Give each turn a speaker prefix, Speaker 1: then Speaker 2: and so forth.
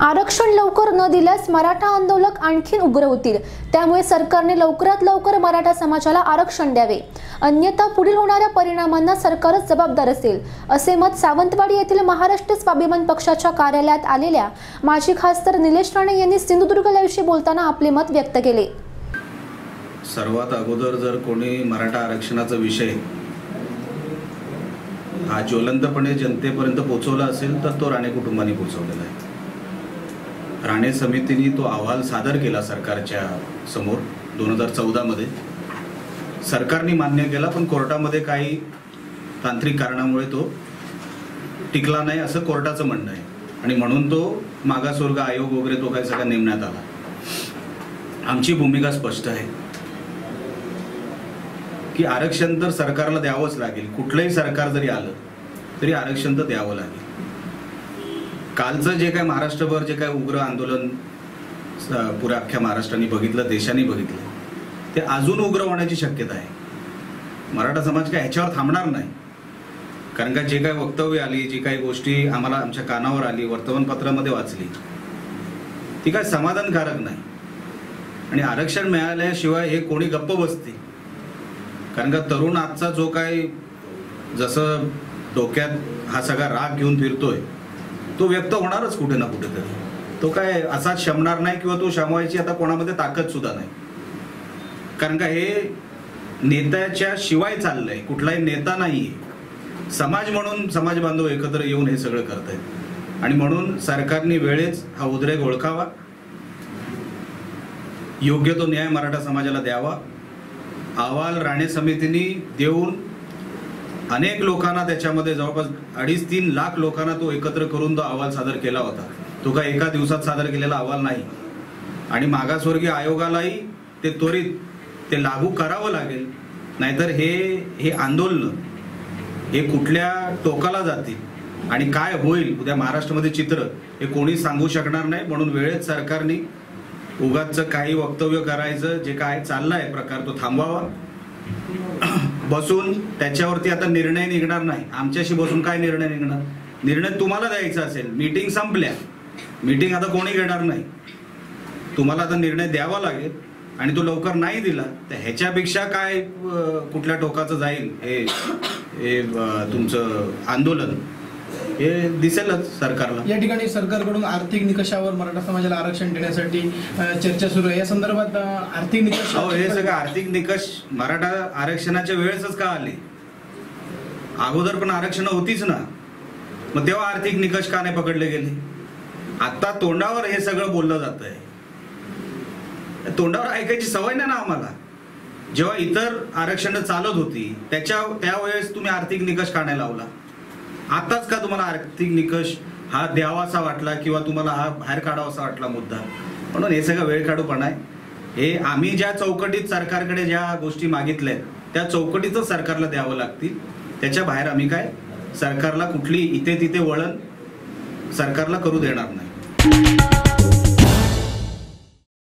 Speaker 1: आरक्षण लवकर न दिल्यास मराठा आंदोलक आणखीन उग्र होतील. त्यामुळे सरकारने लवकरात लवकर मराठा समाजाला आरक्षण द्यावे. अन्यथा पुढील होणाऱ्या परिणामांना सरकारच जबाबदार असेल. असे मत सावंतवाडी येथील महाराष्ट्र स्वाभिमान पक्षाच्या कार्यालयात आलेल्या माजी खासदार निलेश राणे यांनी सिंधुदुर्ग लाईव्हशी बोलताना आपले मत व्यक्त केले.
Speaker 2: सर्वात अगोदर जर कोणी मराठा आरक्षणाचा विषय हा ज्वलंतपणे जनतेपर्यंत पोहोचवला असेल तर तो राणे कुटुंबाने पोहोचवलेला आहे. राणे समितीने तो अहवाल सादर केला सरकारच्या समोर दोन हजार चौदामध्ये सरकारने मान्य केला पण कोर्टामध्ये काही तांत्रिक कारणामुळे तो टिकला नाही असं कोर्टाचं म्हणणं आहे. आणि म्हणून तो मागासवर्ग आयोग वगैरे तो काही सगळा नेमण्यात आला. आमची भूमिका स्पष्ट आहे. की आरक्षण तर सरकारला द्यावंच लागेल. कुठलंही सरकार जरी आलं तरी आरक्षण तर द्यावं लागेल. कालचं जे काय महाराष्ट्रभर जे काय उग्र आंदोलन स- पुऱ्या अख्ख्या महाराष्ट्राने बघितलं देशाने बघितलं ते अजून उग्र होण्याची शक्यता आहे. मराठा समाज काय ह्याच्यावर थांबणार नाही. कारण का जे काय वक्तव्य आली जी काही गोष्टी आम्हाला आमच्या कानावर आली वर्तमानपत्रामध्ये वाचली ती काय समाधानकारक नाही. आणि आरक्षण मिळाल्याशिवाय हे कोणी गप्प बसते. कारण का तरुण आजचा जो काय जसं डोक्यात हा सगळा राग घेऊन फिरतोय तो व्यक्त होणारच कुठे ना कुठेतरी. तो काय असा शमणार नाही किंवा तो शमवायची आता कोणामध्ये ताकद सुद्धा नाही. कारण का हे नेत्याच्या शिवाय चाललंय कुठलाही नेता नाही समाज म्हणून समाज बांधव एकत्र येऊन हे सगळं करत आहेत आणि म्हणून सरकारने वेळेच हा उद्रेक ओळखावा. योग्य तो न्याय मराठा समाजाला द्यावा. अहवाल राणे समितीने देऊन अनेक लोकांना त्याच्यामध्ये जवळपास अडीच तीन लाख लोकांना तो एकत्र करून तो अहवाल सादर केला होता. तो काय एका दिवसात सादर केलेला अहवाल नाही. आणि मागासवर्गीय आयोगालाही ते त्वरित ते लागू करावं लागेल. नाहीतर हे हे आंदोलन हे कुठल्या टोकाला जातील आणि काय होईल? उद्या महाराष्ट्रामध्ये चित्र हे कोणी सांगू शकणार नाही. म्हणून वेळेत सरकारने उगाच काही वक्तव्य करायचं जे काय चाललं आहे प्रकार तो थांबवावा. बसून त्याच्यावरती आता निर्णय निघणार नाही. आमच्याशी बसून काय निर्णय निघणार? निर्णय तुम्हाला द्यायचा असेल. मीटिंग संपल्या. मीटिंग आता कोणी घेणार नाही. तुम्हाला आता निर्णय द्यावा लागेल आणि तो लवकर नाही दिला तर ह्याच्यापेक्षा काय कुठल्या टोकाचं जाईल? हे हे तुमचं आंदोलन? हे दिसेलच सरकारला.
Speaker 3: या ठिकाणी सरकारकडून आर्थिक निकषावर मराठा समाजाला आरक्षण देण्यासाठी चर्चा सुरू आहे. या संदर्भात आर्थिक निकष
Speaker 2: हे सगळं आर्थिक निकष मराठा आरक्षणाच्या वेळेसच का आले? अगोदर पण आरक्षण होतीच ना. मग तेव्हा आर्थिक निकष का नाही पकडले गेले? आता तोंडावर हे सगळं बोललं जात आहे तोंडावर ऐकायची सवय नाही ना आम्हाला. जेव्हा इतर आरक्षण चालत होती त्याच्या त्यावेळेस तुम्ही आर्थिक निकष का नाही लावला. आताच का तुम्हाला आर्थिक निकष हा द्यावासा वाटला किंवा तुम्हाला हा बाहेर काढावासा वाटला मुद्दा? म्हणून हे सगळं वेळ काढूपणा आहे. हे आम्ही ज्या चौकटीत सरकारकडे ज्या गोष्टी मागितल्या आहेत, त्या चौकटीतच सरकारला द्यावं लागतील. त्याच्या बाहेर आम्ही काय? सरकारला कुठली इथे तिथे वळण सरकारला करू देणार नाही.